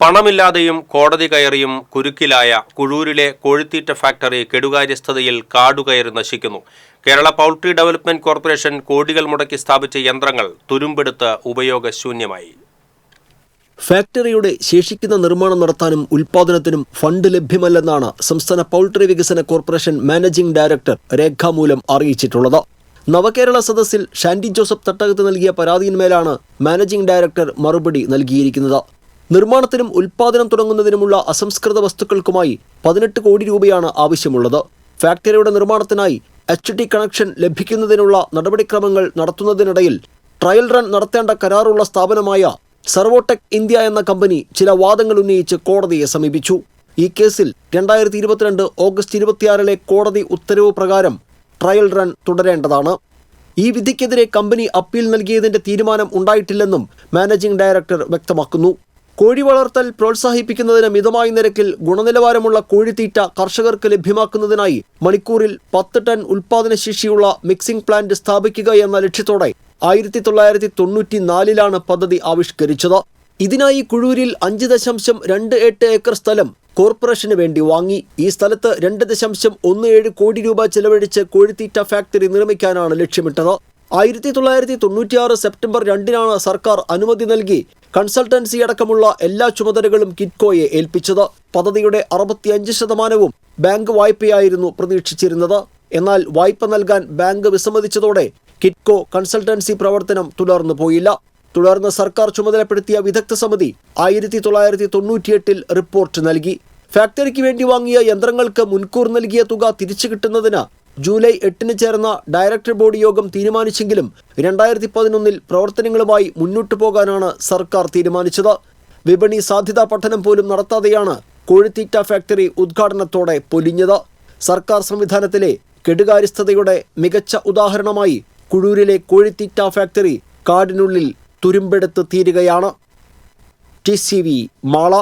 പണമില്ലാതെയും കോടതി കയറിയും കുരുക്കിലായ കുഴൂരിലെ കോഴിത്തീറ്റ ഫാക്ടറി കെടുകാര്യസ്ഥതയിൽ കാടുകയറി നശിക്കുന്നു. Kerala poultry development corporation കോടികൾ മുടക്കി സ്ഥാപിച്ച യന്ത്രങ്ങൾ തുരുമ്പെടുത്ത് ഉപയോഗശൂന്യമായി. ഫാക്ടറിയുടെ ശേഷിക്കുന്ന നിർമ്മാണം നടത്താനും ഉൽപാദനത്തിനും ഫണ്ട് ലഭ്യമല്ലെന്നാണ് സംസ്ഥാന പൗൾട്രി വികസന കോർപ്പറേഷൻ മാനേജിംഗ് ഡയറക്ടർ രേഖാമൂലം അറിയിച്ചിട്ടുള്ളത്. നവകേരള സദസ്സിൽ ഷാൻഡി ജോസഫ് തട്ടകത്ത് നൽകിയ പരാതിയിന്മേലാണ് മാനേജിംഗ് ഡയറക്ടർ മറുപടി നൽകിയിരിക്കുന്നത്. നിർമ്മാണത്തിനും ഉൽപാദനം തുടങ്ങുന്നതിനുമുള്ള അസംസ്കൃത വസ്തുക്കൾക്കുമായി പതിനെട്ട് കോടി രൂപയാണ് ആവശ്യമുള്ളത്. ഫാക്ടറിയുടെ നിർമ്മാണത്തിനായി എച്ച് ടി കണക്ഷൻ ലഭിക്കുന്നതിനുള്ള നടപടിക്രമങ്ങൾ നടത്തുന്നതിനിടയിൽ ട്രയൽ റൺ നടത്തേണ്ട കരാറുള്ള സ്ഥാപനമായ സർവോടെക് ഇന്ത്യ എന്ന കമ്പനി ചില വാദങ്ങൾ ഉന്നയിച്ച് കോടതിയെ സമീപിച്ചു. ഈ കേസിൽ രണ്ടായിരത്തി ഇരുപത്തിരണ്ട് ഓഗസ്റ്റ് ഇരുപത്തിയാറിലെ കോടതി ഉത്തരവ് പ്രകാരം ട്രയൽ റൺ തുടരേണ്ടതാണ്. ഈ വിധിക്കെതിരെ കമ്പനി അപ്പീൽ നൽകിയതിന്റെ തീരുമാനം ഉണ്ടായിട്ടില്ലെന്നും മാനേജിംഗ് ഡയറക്ടർ വ്യക്തമാക്കുന്നു. കോഴി വളർത്തൽ പ്രോത്സാഹിപ്പിക്കുന്നതിന് മിതമായ നിരക്കിൽ ഗുണനിലവാരമുള്ള കോഴിത്തീറ്റ കർഷകർക്ക് ലഭ്യമാക്കുന്നതിനായി മണിക്കൂറിൽ പത്ത് ടൺ ഉൽപാദന ശേഷിയുള്ള മിക്സിംഗ് പ്ലാന്റ് സ്ഥാപിക്കുക എന്ന ലക്ഷ്യത്തോടെ ആയിരത്തി തൊള്ളായിരത്തി തൊണ്ണൂറ്റി നാലിലാണ് പദ്ധതി ആവിഷ്കരിച്ചത്. ഇതിനായി കുഴൂരിൽ അഞ്ച് ദശാംശം രണ്ട് എട്ട് ഏക്കർ സ്ഥലം കോർപ്പറേഷന് വേണ്ടി വാങ്ങി. ഈ സ്ഥലത്ത് രണ്ട് ദശാംശം ഒന്ന് ഏഴ് കോടി രൂപ ചെലവഴിച്ച് കോഴിത്തീറ്റ ഫാക്ടറി നിർമ്മിക്കാനാണ് ലക്ഷ്യമിട്ടത്. ആയിരത്തി തൊള്ളായിരത്തി തൊണ്ണൂറ്റിയാറ് സെപ്റ്റംബർ രണ്ടിനാണ് സർക്കാർ അനുമതി നൽകി കൺസൾട്ടൻസി അടക്കമുള്ള എല്ലാ ചുമതലകളും കിറ്റ്കോയെ ഏൽപ്പിച്ചത്. പദ്ധതിയുടെ അറുപത്തിയഞ്ച് ശതമാനവും ബാങ്ക് വായ്പയായിരുന്നു പ്രതീക്ഷിച്ചിരുന്നത്. എന്നാൽ വായ്പ നൽകാൻ ബാങ്ക് വിസമ്മതിച്ചതോടെ കിറ്റ്കോ കൺസൾട്ടൻസി പ്രവർത്തനം തുടർന്നു പോയില്ല. തുടർന്ന് സർക്കാർ ചുമതലപ്പെടുത്തിയ വിദഗ്ധ സമിതി ആയിരത്തി തൊള്ളായിരത്തി തൊണ്ണൂറ്റിയെട്ടിൽ റിപ്പോർട്ട് നൽകി. ഫാക്ടറിക്ക് വേണ്ടി വാങ്ങിയ യന്ത്രങ്ങൾക്ക് മുൻകൂർ നൽകിയ തുക തിരിച്ചു കിട്ടുന്നതിന് ജൂലൈ എട്ടിന് ചേർന്ന ഡയറക്ടർ ബോർഡ് യോഗം തീരുമാനിച്ചെങ്കിലും രണ്ടായിരത്തി പതിനൊന്നിൽ പ്രവർത്തനങ്ങളുമായി മുന്നോട്ടു പോകാനാണ് സർക്കാർ തീരുമാനിച്ചത്. വിപണി സാധ്യതാ പഠനം പോലും നടത്താതെയാണ് കോഴിത്തീറ്റ ഫാക്ടറി ഉദ്ഘാടനത്തോടെ പൊലിഞ്ഞത്. സർക്കാർ സംവിധാനത്തിലെ കെടുകാര്യസ്ഥതയുടെ മികച്ച ഉദാഹരണമായി കുഴൂരിലെ കോഴിത്തീറ്റ ഫാക്ടറി കാടിനുള്ളിൽ തുരുമ്പെടുത്ത് തീരുകയാണ്. T C V Mala